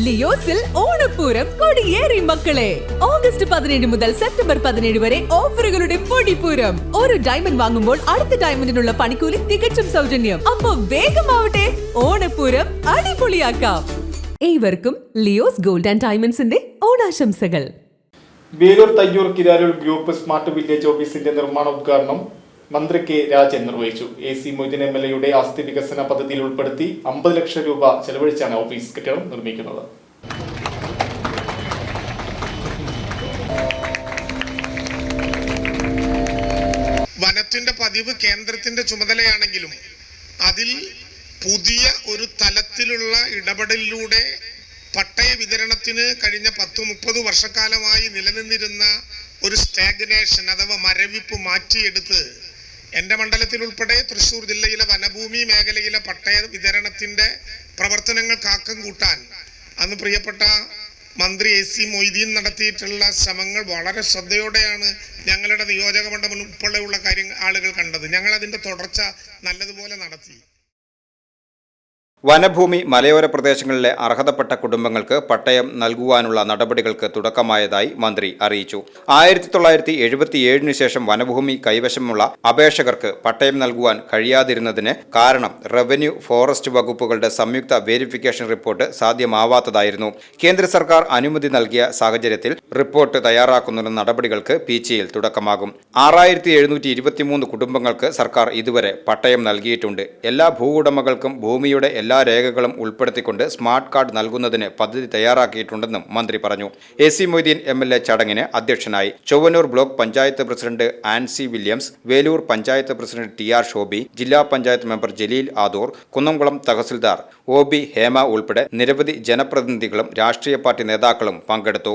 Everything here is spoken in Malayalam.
ലിയോസിൽ ഓണപ്പൂരം കൊടിയേറി മക്കളെ. ഓഗസ്റ്റ് പതിനേഴ് മുതൽ സെപ്റ്റംബർ പതിനേഴ് വരെ ഓഫറുകളുടെ പൊടിപ്പൂരം. ഒരു ഡയമണ്ട് വാങ്ങുമ്പോൾ അടുത്ത ഡയമണ്ടിനുള്ള പണിക്കൂലി തികച്ചും സൗജന്യം. അപ്പൊ വേഗമാവട്ടെ ഓണപ്പൂരം അടിപൊളിയാക്കാം. ഏവർക്കും ലിയോസ് ഗോൾഡ് ആൻഡ് ഡയമണ്ട്സിന്റെ ഓണാശംസകൾ. Velur Thayyur Kiraloor group smart village ഓഫീസിന്റെ നിർമ്മാണ ഉദ്ഘാടനം മന്ത്രി കെ രാജൻ നിർവഹിച്ചു. A C Moideen M L എയുടെ ആസ്തി വികസന പദ്ധതിയിൽ ഉൾപ്പെടുത്തി അമ്പത് ലക്ഷം രൂപ ചെലവഴിച്ചാണ് ഓഫീസ് കെട്ടിടം നിർമ്മിക്കുന്നത്. വനത്തിന്റെ പതിവ് കേന്ദ്രത്തിന്റെ ചുമതലയാണെങ്കിലും അതിൽ പുതിയ ഒരു തലത്തിലുള്ള ഇടപെടലിലൂടെ പട്ടയ വിതരണത്തിന് കഴിഞ്ഞ പത്ത് മുപ്പത് വർഷക്കാലമായി നിലനിന്നിരുന്ന ഒരു സ്റ്റാഗ്നേഷൻ അഥവാ മരവിപ്പ് മാറ്റിയെടുത്ത് എന്റെ മണ്ഡലത്തിൽ ഉൾപ്പെടെ തൃശ്ശൂർ ജില്ലയിലെ വനഭൂമി മേഖലയിലെ പട്ടയ വിതരണത്തിന്റെ പ്രവർത്തനങ്ങൾ ആക്കം കൂട്ടാൻ അന്ന് പ്രിയപ്പെട്ട മന്ത്രി എ സി മൊയ്തീൻ നടത്തിയിട്ടുള്ള ശ്രമങ്ങൾ വളരെ ശ്രദ്ധയോടെയാണ് ഞങ്ങളുടെ നിയോജക മണ്ഡലം ഉൾപ്പെടെയുള്ള കാര്യങ്ങൾ ആളുകൾ കണ്ടത്. ഞങ്ങൾ അതിന്റെ തുടർച്ച നല്ലതുപോലെ നടത്തി. വനഭൂമി മലയോര പ്രദേശങ്ങളിലെ അർഹതപ്പെട്ട കുടുംബങ്ങൾക്ക് പട്ടയം നൽകുവാനുള്ള നടപടികൾക്ക് തുടക്കമായതായി മന്ത്രി അറിയിച്ചു. ആയിരത്തി തൊള്ളായിരത്തി എഴുപത്തിയേഴിന് ശേഷം വനഭൂമി കൈവശമുള്ള അപേക്ഷകർക്ക് പട്ടയം നൽകുവാൻ കഴിയാതിരുന്നതിന് കാരണം റവന്യൂ ഫോറസ്റ്റ് വകുപ്പുകളുടെ സംയുക്ത വേരിഫിക്കേഷൻ റിപ്പോർട്ട് സാധ്യമാവാത്തതായിരുന്നു. കേന്ദ്ര സർക്കാർ അനുമതി നൽകിയ സാഹചര്യത്തിൽ റിപ്പോർട്ട് തയ്യാറാക്കുന്ന നടപടികൾക്ക് പീച്ചിയിൽ തുടക്കമാകും. ആറായിരത്തി കുടുംബങ്ങൾക്ക് സർക്കാർ ഇതുവരെ പട്ടയം നൽകിയിട്ടുണ്ട്. എല്ലാ ഭൂവുടമകൾക്കും ഭൂമിയുടെ എല്ലാ രേഖകളും ഉൾപ്പെടുത്തിക്കൊണ്ട് സ്മാർട്ട് കാർഡ് നൽകുന്നതിന് പദ്ധതി തയ്യാറാക്കിയിട്ടുണ്ടെന്നും മന്ത്രി പറഞ്ഞു. A C Moideen M L A ചടങ്ങിന് അധ്യക്ഷനായി Chowwannur block panchayat president Ancy Williams Velur panchayat president T R Shobi ജില്ലാ panchayat member Jaleel Adur Kunnamkulam tahsildar O B Hema ഉൾപ്പെടെ നിരവധി ജനപ്രതിനിധികളും രാഷ്ട്രീയ പാർട്ടി നേതാക്കളും പങ്കെടുത്തു.